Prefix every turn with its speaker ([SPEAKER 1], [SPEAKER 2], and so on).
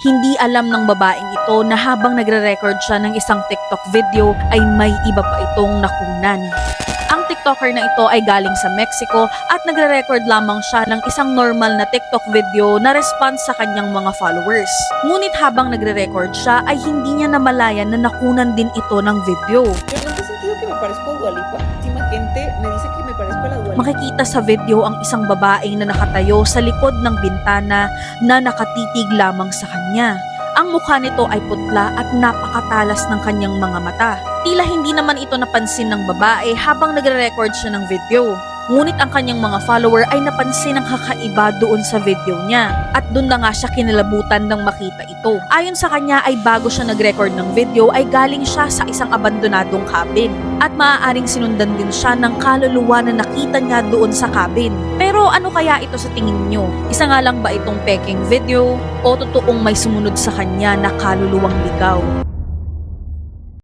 [SPEAKER 1] Hindi alam ng babaeng ito na habang nagre-record siya ng isang TikTok video ay may iba pa itong nakunan. Ang TikToker na ito ay galing sa Mexico at nagre-record lamang siya ng isang normal na TikTok video na response sa kanyang mga followers. Ngunit habang nagre-record siya ay hindi niya namalayan na nakunan din ito ng video.
[SPEAKER 2] Yo nunca he sentido que me parezco gente me dice que me parezco a la Dualipa.
[SPEAKER 1] Makikita sa video ang isang babae na nakatayo sa likod ng bintana na nakatitig lamang sa kanya. Ang mukha nito ay putla at napakatalas ng kanyang mga mata. Tila hindi naman ito napansin ng babae habang nagre-record siya ng video. Ngunit ang kanyang mga follower ay napansin ang kakaiba doon sa video niya. At doon na nga siya kinalabutan nang makita ito. Ayon sa kanya ay bago siya nag-record ng video ay galing siya sa isang abandonadong cabin. At maaaring sinundan din siya ng kaluluwa na nakita niya doon sa cabin. Pero ano kaya ito sa tingin nyo? Isa nga lang ba itong peking video o totoong may sumunod sa kanya na kaluluwang ligaw?